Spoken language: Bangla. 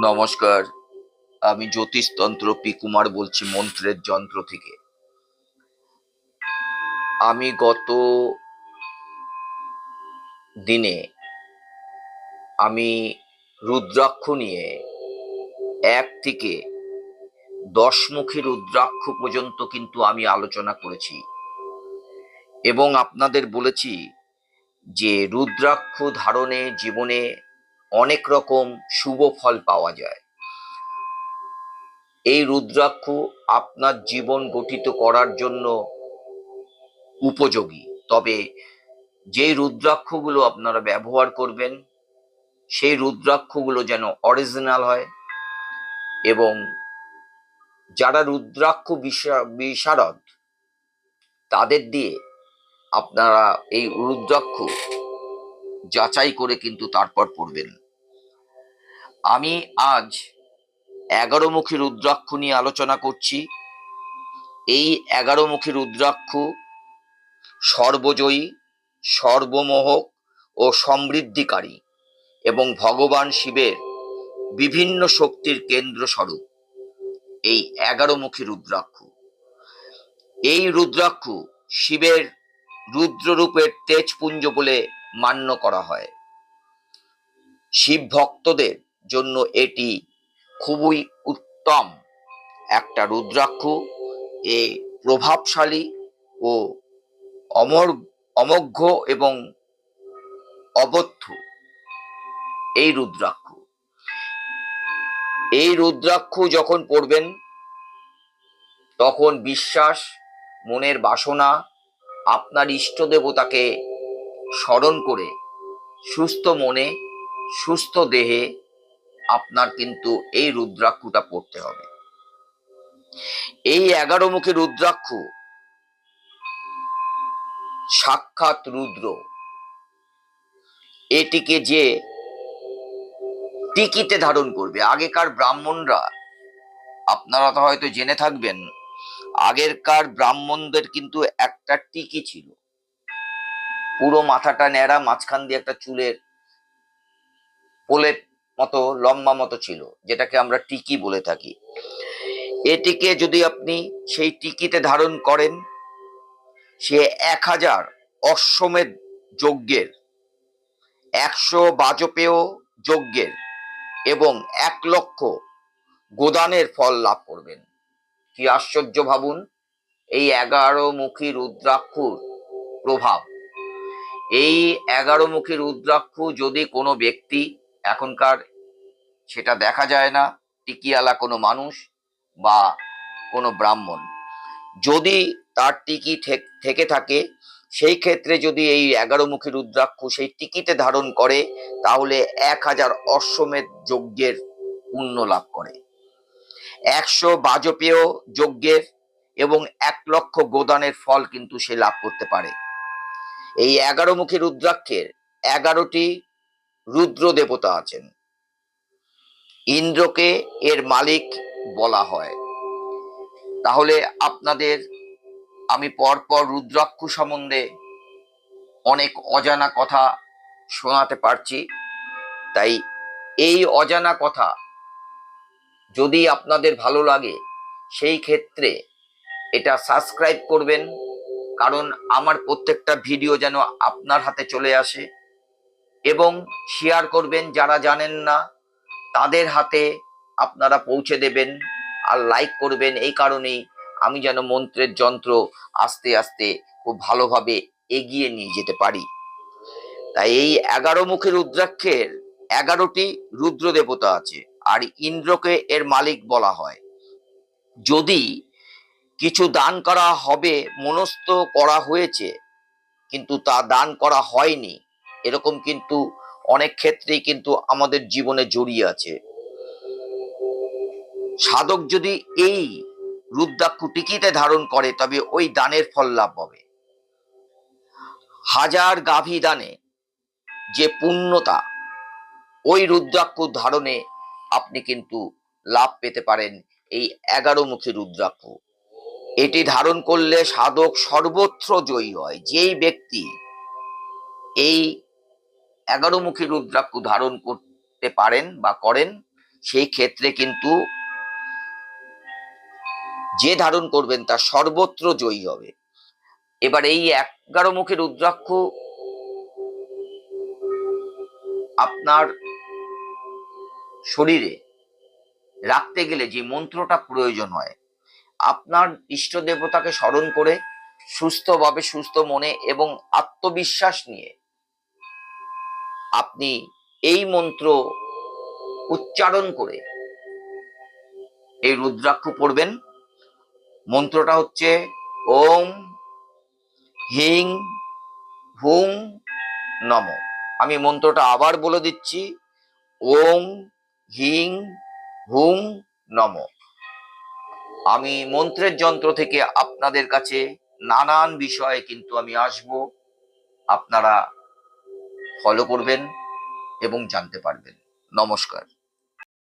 নমস্কার। আমি জ্যোতিষতন্ত্র পি কুমার বলছি মন্ত্রের যন্ত্র থেকে। আমি গত দিনে আমি রুদ্রাক্ষ নিয়ে এক থেকে দশমুখী রুদ্রাক্ষ পর্যন্ত কিন্তু আমি আলোচনা করেছি। এবং আপনাদের বলেছি যে রুদ্রাক্ষ ধারণে জীবনে অনেক রকম শুভ ফল পাওয়া যায়। এই রুদ্রাক্ষ আপনার জীবন গঠিত করার জন্য উপযোগী। তবে যেই রুদ্রাক্ষগুলো আপনারা ব্যবহার করবেন, সেই রুদ্রাক্ষগুলো যেন অরিজিনাল হয় এবং যারা রুদ্রাক্ষ বিশা- বিশারদ তাদের দিয়ে আপনারা এই রুদ্রাক্ষ যাচাই করে কিন্তু তারপর পড়বেন। আমি আজ এগারো মুখী রুদ্রাক্ষ নিয়ে আলোচনা করছি। এই এগারো মুখী রুদ্রাক্ষ সর্বজয়ী, সর্বমোহক ও সমৃদ্ধিকারী এবং ভগবান শিবের বিভিন্ন শক্তির কেন্দ্র স্বরূপ এই এগারো মুখী রুদ্রাক্ষ। এই রুদ্রাক্ষ শিবের রুদ্ররূপের তেজপুঞ্জ বলে মান্য করা হয়। শিব ভক্তদের জন্য এটি খুবই উত্তম। একটা রুদ্রাক্ষ, এ প্রভাবশালী ও অমর, অমোঘ এবং অবদ্ধ এই রুদ্রাক্ষ। এই রুদ্রাক্ষ যখন পড়বেন, তখন বিশ্বাস, মনের বাসনা, আপনার ইষ্ট দেবতাকে স্মরণ করে সুস্থ মনে, সুস্থ দেহে আপনার কিন্তু এই রুদ্রাক্ষটা পড়তে হবে। এই এগারো মুখী রুদ্রাক্ষ সাক্ষাৎ রুদ্র। এটিকে যে টিকিতে ধারণ করবে, আগেকার ব্রাহ্মণরা, আপনারা তো হয়তো জেনে থাকবেন, আগেরকার ব্রাহ্মণদের কিন্তু একটা টিকি ছিল। পুরো মাথাটা ন্যাড়া, মাঝখান দিয়ে একটা চুলের পোলের মতো, লম্বা মতো ছিল, যেটাকে আমরা টিকি বলে থাকি। এটিকে যদি আপনি সেই টিকিতে ধারণ করেন, সে এক হাজার অশ্বমেধ যজ্ঞের, একশো বাজপেয় যজ্ঞের এবং এক লক্ষ গোদানের ফল লাভ করবেন। কি আশ্চর্য ভাবুন, এই এগারো মুখী রুদ্রাক্ষুর প্রভাব। এই এগারো মুখী রুদ্রাক্ষ যদি কোনো ব্যক্তি এখনকার সেটা দেখা যায় না, টিকিয়ালা কোনো মানুষ বা কোনো ব্রাহ্মণ। যদি তার টিকি থেকে থাকে, সেই ক্ষেত্রে যদি এই এগারো মুখী রুদ্রাক্ষ সেই টিকিতে ধারণ করে, তাহলে এক হাজার অশ্বমেধ যজ্ঞের পুণ্য লাভ করে। একশো বাজপেয় যজ্ঞের এবং এক লক্ষ গোদানের ফল কিন্তু সে লাভ করতে পারে। এই এগারো মুখী রুদ্রাক্ষের এগারোটি রুদ্র দেবতা আছেন। ইন্দ্রকে এর মালিক বলা হয়। তাহলে আপনাদের, আমি পরপর রুদ্রাক্ষ সম্বন্ধে অনেক অজানা কথা শোনাতে পারছি। তাই এই অজানা কথা যদি আপনাদের ভালো লাগে, সেই ক্ষেত্রে এটা সাবস্ক্রাইব করবেন, কারণ আমার প্রত্যেকটা ভিডিও যেন আপনার হাতে চলে আসে। এবং শেয়ার করবেন যারা জানেন না, তাদের হাতে আপনারা পৌঁছে দেবেন আর লাইক করবেন। এই কারণেই আমি যেন মন্ত্রের যন্ত্র আস্তে আস্তে খুব ভালোভাবে এগিয়ে নিয়ে যেতে পারি। তাই এই এগারো মুখী রুদ্রাক্ষের এগারোটি রুদ্র দেবতা আছে, আর ইন্দ্রকে এর মালিক বলা হয়। যদি কিছু দান করা হবে, মনস্থ করা হয়েছে, কিন্তু তা দান করা হয়নি এরকম কিন্তু অনেক ক্ষেত্রেই কিন্তু আমাদের জীবনে জড়িয়ে আছে। সাধক যদি এই রুদ্রাক্ষ টিকিতে ধারণ করে, তবে ওই দানের ফল লাভ হবে। হাজার গাভী দানে যে পুণ্যতা ওই রুদ্রাক্ষ ধারণে আপনি কিন্তু লাভ পেতে পারেন এই এগারো মুখী রুদ্রাক্ষ। এটি ধারণ করলে সাধক সর্বত্র জয়ী হয়। যেই ব্যক্তি এই এগারো মুখী রুদ্রাক্ষ ধারণ করতে পারেন বা করেন, সেই ক্ষেত্রে কিন্তু যে ধারণ করবেন তা সর্বত্র জয়ী হবে। এবার এই এগারো মুখের রুদ্রাক্ষ আপনার শরীরে রাখতে গেলে যে মন্ত্রটা প্রয়োজন হয়, আপনার ইষ্ট দেবতাকে স্মরণ করে সুস্থভাবে সুস্থ মনে এবং আত্মবিশ্বাস নিয়ে আপনি এই মন্ত্র উচ্চারণ করে এই রুদ্রাক্ষ পড়বেন। মন্ত্রটা হচ্ছে ওম হিং হুং নম। আমি মন্ত্রটা আবার বলে দিচ্ছি, ওম হিং হুং নম। আমি মন্ত্রের যন্ত্র থেকে আপনাদের কাছে নানান বিষয়ে কিন্তু আমি আসব। আপনারা ফলো করবেন এবং জানতে পারবেন। নমস্কার।